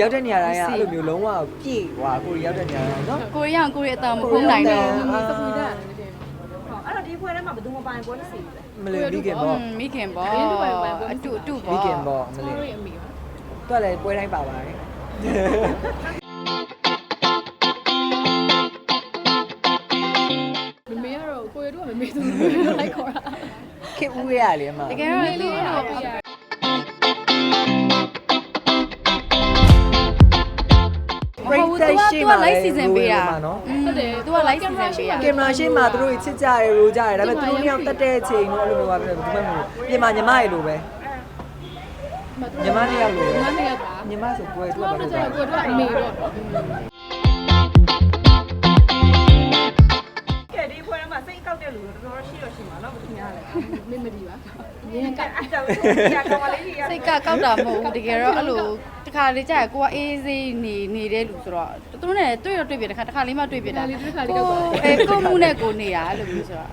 ရောက်တဲ့နေရာတိုင်းကအဲ့လိုမျိုးလုံးဝပြည့်ဟွာကိုရီရောက်တဲ့နေရာတိုင်းနော်ကိုရီးယားကိုရီးယားအတမဖုံးနိုင်တော့အာစပူတာလည်းတယ်ဟုတ်အဲ့တော့ဒီဖွဲထဲမှာဘယ်သူမပိုင်ပွဲနဲ့စီလဲမလေးမိခင်ပေါ့မိခင်ပေါ့အတူအတူပေါ့မိခင်ပေါ့မဆောလေးရီအမေပါသူကလည်းပွဲတိုင်းပါပါတယ် မမေကတော့ကိုရတို့ကမမေသူလိုက်ခေါ်တာခေဦးရရလေအမ တကယ်တော့လေးလေးလေးတော့ သူကသူက live season ပေးတာနော်ဟုတ်တယ်သူက live season ပေးတာကင်မရာရှင်းမှာသူတို့ချစ်ကြရရိုးကြရဒါပေမဲ့သူတို့နှစ်ယောက်တက်တဲ့အချိန်တော့အဲ့လိုမျိုးပါပဲဘူးမှမဟုတ်ပြင်မှာညီမရေလိုပဲညီမနှစ်ယောက်လိုပဲမနေ့ကပါညီမဆိုပွဲသူသူကကဘာမလို့ကြလဲကိုတို့အမေပေါ့ တ်ကောက်တဲ့လူတော်တော်ရှိတော့ရှိမှာနော်ဘယ်သူများလဲမေမဒီပါရင်းကအဲ့ဒါကိုကြာကောင်မလေးကြီးစိတ်ကကောက်တာမဟုတ်ဘူးတကယ်တော့အဲ့လိုတခါလေးကြာကိုကအေးစေးနေနေတဲ့လူဆိုတော့သူတို့နဲ့တွေ့ရတွေ့ပြတခါတခါလေးမှတွေ့ပြတာအဲကိုမှုနဲ့ကိုနေတာအဲ့လိုမျိုးဆိုတော့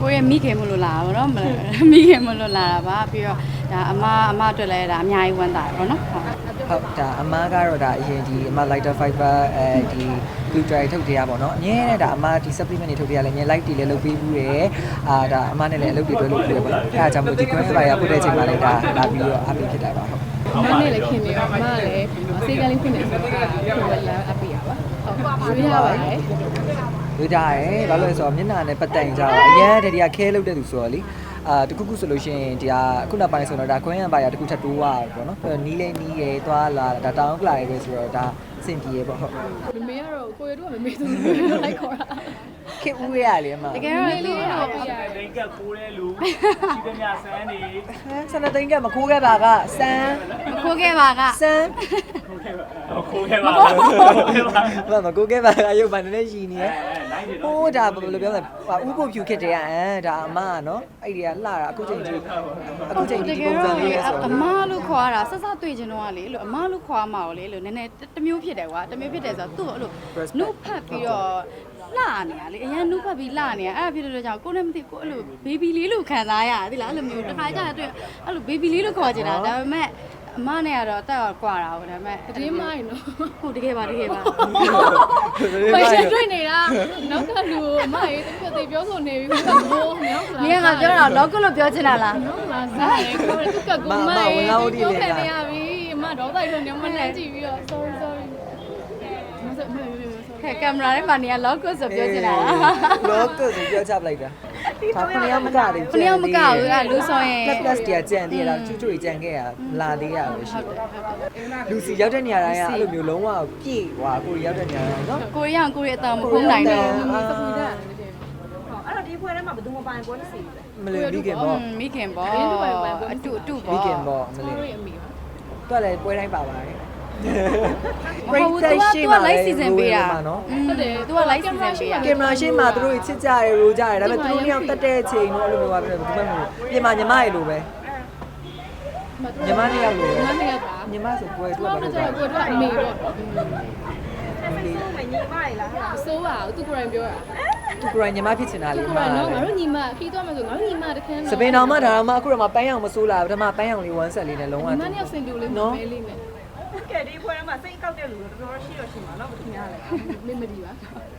ကိုရဲ့မိခင်မလို့လာတာဗောနော်မမိခင်မလို့လာတာပါပြီးတော့ဒါအမအမအတွက်လည်းဒါအများကြီးဝမ်းသာတယ်ဗောနော် ဟုတ်ဟုတ်ဒါအမားကတော့ဒါအရင်ဒီအမ lighter fiber အဲဒီ blue dry ထုတ်တရားပေါ့နော်အမြဲတမ်းဒါအမဒီ supplement တွေထုတ်တရားလည်းအမြဲ light တွေလည်းလုပ်ပေးဘူးတယ်အာဒါအမနဲ့လည်းအလုပ်တွေတွဲလုပ်ပေးတယ်ပေါ့နော်အဲအားကြောင့်မို့ဒီ green fiber ရပို့တဲ့အချိန်မှာလည်းဒါလာပြီးတော့အပေးဖြစ်တာပါဟုတ်မနဲ့လည်းခင်နေတော့မလည်းစေကလေးခင်နေဆိုတာကိုလည်းအပ်ပြရပါဟုတ်ရွေးရပါတယ်ဝေးကြရဲဘာလို့လဲဆိုတော့မျက်နှာနဲ့ပတ်တိုင်ကြတော့အရန်တည်းကခဲလုပ်တဲ့သူဆိုတော့လေအာ တခုခုဆိုလို့ရှိရင်ဒီဟာအခုနောက်ပိုင်းဆိုတော့ဒါခွင်းရံပါရတခုထပ်တိုးသွားတယ်ပေါ့နော်နီးလဲနီးရဲသွားလာဒါတောင်းပလာရဲပဲဆိုတော့ဒါအဆင်ပြေရဲပေါ့ဟုတ်မမေကတော့ကိုရတို့ကမမေသူလိုက်ခေါ်တာခေဦးရရလေအမတကယ်တော့လေးတော့ပြရတိန်ကကိုတဲ့လူရှိသမျှစမ်းနေဆန်တဲ့သိန်းကမခိုးခဲ့ပါကစမ်းမခိုးခဲ့ပါကစမ်းခိုးခဲ့ပါခိုးခဲ့ပါဘာမကိုကဲပါအယုတ်ဘာနဲ့ရှိနေရနိုင်တယ် ဟိုးဒါဘယ်လိုပြောလဲဟာဥပုပ်ဖြူခစ်တယ်ကအဲဒါအမကနော်အဲ့ဒီကလှတာအခုချိန်ကြီးအခုချိန်တကြီးကဒီယ်ပုံစံတော့လေးလေလဲဆိုအတော့မလို့ခေါ်တာဆက်ဆက်တွေ့ချင်တော့ကလေလို့အမလို့ခေါ်မှာကိုလေလို့နည်းနည်းတစ်မျိုးဖြစ်တယ်ကွာတစ်မျိုးဖြစ်တယ်ဆိုတော့သူ့ကိုအဲ့လိုနှုတ်ဖတ်ပြီးတော့လှနေတာလေအရင်နှုတ်ဖတ်ပြီးလှနေတာအဲ့ဒါဖြစ်လို့ကြောင့်ကိုလည်းမသိကိုအဲ့လိုဘေဘီလေးလို့ခံစားရသီလားအဲ့လိုမျိုးတစ်ခါကျတော့တွေ့အဲ့လိုဘေဘီလေးလို့ခေါ်ချင်တာဒါပေမဲ့ အမနဲ့ကတော့တက်တော့ကွာတာဟုတ်ဒါပေမဲ့တည်မိုင်းနော်ဟုတ်တကယ်ပါတကယ်ပါဖက်ရှင်တွေ့နေတာနောက်ကလူအမရေးတကယ်သိပြောဆိုနေပြီဘာလို့မြောက်လာနင်ကငါပြောတာလောကလို့ပြောချင်တာလားမြောက်လာစားတယ်ကိုယ်ကကကိုမရေးပြောခံနေရပြီအမတော့တိုက်လို့နေမလဲကြည့်ပြီးတော့ sorry sorry မစမမမဟဲ့ကင်မရာထဲမှာနေရလောကဆိုပြောချင်တာလားလောကဆိုပြောချပလိုက်တာ ဒါခဏရမကတယ်ခဏမကဘူးအဲ့လူဆိုရင် plus plus တရားကြံသေးတာချွတ်ချွတ်ကြံခဲ့ရလာသေးရပဲရှိတယ်လူစီရောက်တဲ့နေရာတိုင်းကအဲ့လိုမျိုးလုံးဝပြည့်ဟွာကိုရီရောက်တဲ့နေရာတိုင်းနော်ကိုရီးယားကိုရီးယားအတမဖုံးနိုင်တော့စပူတာလည်းတယ်ဟုတ်အဲ့တော့ဒီဖွဲထဲမှာဘယ်သူမပိုင်ပွဲနဲ့စီလဲမလေးမိခင်ပေါ့မိခင်ပေါ့အတူအတူပေါ့မိခင်ပေါ့မလေး sorry အမေပါသူကလည်းပွဲတိုင်းပါပါတယ် ဟိုသူကသူက live season ပေးတာနော်ဟုတ်တယ်သူက live season ပေးတာကင်မရာရှင်းမှာသူတို့ချစ်ကြရရိုးကြရဒါပေမဲ့သူတို့နှစ်ယောက်တက်တဲ့အချိန်တော့အဲ့လိုမျိုးပါပဲဘူးမှမဟုတ်ပြင်မှာညီမရေလိုပဲညီမနှစ်ယောက်လိုပဲမနေ့ကပါညီမဆိုပွဲသူကသူကဘာမလို့ကြလဲကိုတို့အမေပေါ့နော်ဆိုးပါသူကိုယ်တိုင်ပြောတာသူကိုယ်တိုင်ညီမဖြစ်ချင်တာသူလေကိုယ်တိုင်တော့ငါတို့ညီမခီးသွားမယ်ဆိုငါတို့ညီမတခန်းစပင်တော်မှဒါတော့မှအခုတော့မှပန်းရောင်မဆိုးလာဘူးဒါမှပန်းရောင်လေးဝမ်းဆက်လေးနဲ့လုံးဝညီမနဲ့ဆင်တူလေးမမဲလေးနဲ့ ကဲဒီဖွဲထဲမှာစိတ်ကောက်တဲ့လူတော်တော်ရှိတော့ရှိမှာနော်ဘယ်သူများလဲမေမဒီပါ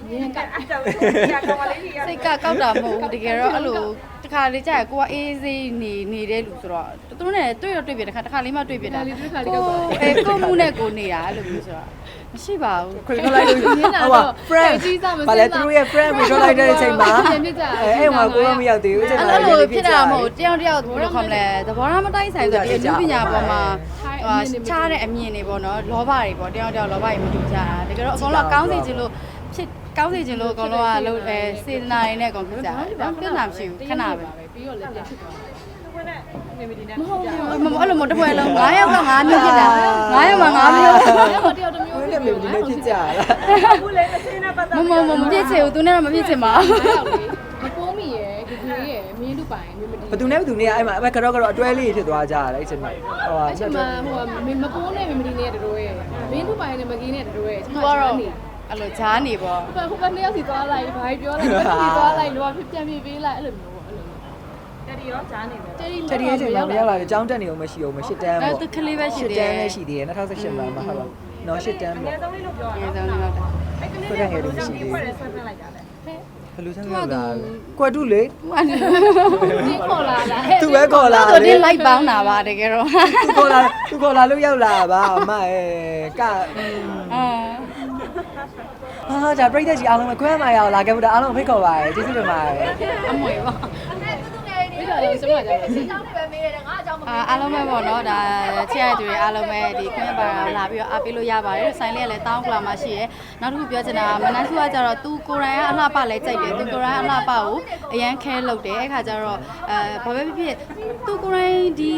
ရင်းကအဲ့ဒါကိုကြာကောင်မလေးကြီးစိတ်ကကောက်တာမဟုတ်ဘူးတကယ်တော့အဲ့လိုတခါလေးကြာကိုကအေးစေးနေနေတဲ့လူဆိုတော့သူတို့နဲ့တွေ့ရတွေ့ပြတခါတခါလေးမှတွေ့ပြတာအဲကိုမှုနဲ့ကိုနေတာအဲ့လိုမျိုးဆိုတော့မရှိပါဘူးခရီးထွက်လိုက်လို့ဟုတ်ပါ friend ဘာလဲသူတို့ရဲ့ friend ကိုထွက်လိုက်တဲ့အချိန်မှာအဲအဲ့ဟိုကိုတော့မရောက်သေးဘူးအချိန်မှာအဲ့လိုဖြစ်တာမဟုတ်တယောက်တယောက်ဘယ်လိုခေါ်မလဲသဘောထားမတိုင်းဆိုင်ဆိုဒီလူပညာပေါ်မှာဟာချားတဲ့အမြင်တွေပေါ့နော်လောဘတွေပေါ့တယောက်တယောက်လောဘတွေမတူကြတာတကယ်တော့အကောင်လုံးကောင်းစေချင်လို့ ဖြစ်ကောင်းစေချင်လို့အကောင်လုံးကလို့အဲစေတနာရင်းနဲ့အကောင်ဖြစ်ကြတယ်ဒါပြဿနာမရှိဘူးခဏပဲပြီးတော့လည်းပြန်ဖြစ်သွားတယ်မမဟုတ်ဟုတ်ဘူးဘူးအဲ့လိုမတပွဲလုံး9ယောက်က9မျိုးဖြစ်တာ9ယောက်က9မျိုးတယောက်တစ်မျိုးကိုယ်လည်းမြေဒီနေ့ဖြစ်ကြလားဘူးလေတစ်ချင်းနဲ့ပတ်သက်မမမမဖြစ်ချင်ဘူးသူနဲ့တော့မဖြစ်ချင်ပါဘူးမပိုးမီရယ်ဂဂေးရယ်မင်းတို့ပိုင်မင်းမဒီဘသူနဲ့ဘသူနဲ့အဲ့မှာအဲ့ကတော့ကတော့အတွဲလေးဖြစ်သွားကြတယ်အဲ့ချိန်မှာဟိုဟာအချက်မှာဟိုမပိုးနဲ့မင်းမဒီနဲ့တို့ရဲ့မင်းတို့ပိုင်နဲ့မကင်းနဲ့တို့ရဲ့သူကတော့ အဲ့လိုဂျားနေပေါ့ဟိုဘဟိုဘနှစ်ယောက်စီသွားလိုက်ဘာပြောလိုက်ဘာစီသွားလိုက်လောဖြစ်ပြန်ပြေးပေးလိုက်အဲ့လိုမျိုးပေါ့အဲ့လိုမျိုးဒီရောကြားနေတယ်တယ်ရီချက်ဒီရဲ့ချိန်မှာမရောက်လာတယ်ကြောင်းတက်နေအောင်မရှိအောင်မရှိတန်းအဲပေါ့သူကလေးပဲရှိရှစ်သေးတတယ်န်းလည်းရှိသေးတယ်2018မှာမဟုတ်ပါဘူးနော်ရှစ်တန်းအငပေါ့ယ်ဆုံးလေးလို့ပြောရငယ်အောင်ဆုံးလေးဟုတ်တယ်အဲ့ကလေးလေးကိုကြောင့်ဒီဖွဲ့ရဲဆွဲပြလိုက်ကြတယ်ဘယ်လိုချမ်းရောက်လာကွက်တုလေဒီခေါ်လာလားသူပဲခေါ်လာသူလေဒီလိုက်ပေါင်းတာပါတကယ်တော့သူခေါ်လာသူခေါ်လာလို့ရောက်လာပါအမအဲကအာ ဟာဒါပြိတ္တကြီးအားလုံးပဲခွဲမရအောင်လာခဲ့ဖို့ဒါအားလုံးဖိတ်ခေါ်ပါရယ်ကျေးဇူးတင်ပါတယ်အမွေပါပြီး တော့လည်းစမကြပါစေ။ကျောင်းတွေပဲမေးတယ်ငါအကြောင်းမအာအားလုံးပဲပေါ့နော်ဒါချစ်ရတဲ့သူတွေအားလုံးပဲဒီခွင့်ပါလာပြီးတော့အားပေးလို့ရပါတယ်ဆိုင်လေးကလည်းတောင်းကလာမှရှိရဲနောက်တစ်ခုပြောချင်တာကမနန်းစုကကြတော့သူကိုယ်တိုင်ကအလှပလည်းကြိုက်တယ်သူကိုယ်တိုင်အလှပကိုအရန်ခဲလုပ်တယ်အခါကျတော့အဲဘာပဲဖြစ်ဖြစ်သူကိုယ်တိုင်ဒီ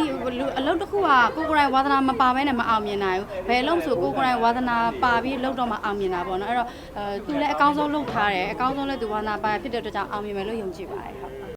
အလုပ်တစ်ခုကကိုယ်ကိုယ်တိုင်ဝါသနာမပါဘဲနဲ့မအောင်မြင်နိုင်ဘူးဘယ်အလုပ်ဆိုကိုယ်ကိုယ်တိုင်ဝါသနာပါပြီးလုပ်တော့မှအောင်မြင်တာပေါ့နော်အဲ့တော့အဲသူလည်းအကောင်းဆုံးလုပ်ထားတယ်အကောင်းဆုံးလည်းသူဝါသနာပါဖြစ်တဲ့အတွက်ကြောင့်အောင်မြင်မယ်လို့ယုံကြည်ပါတယ်ဟုတ်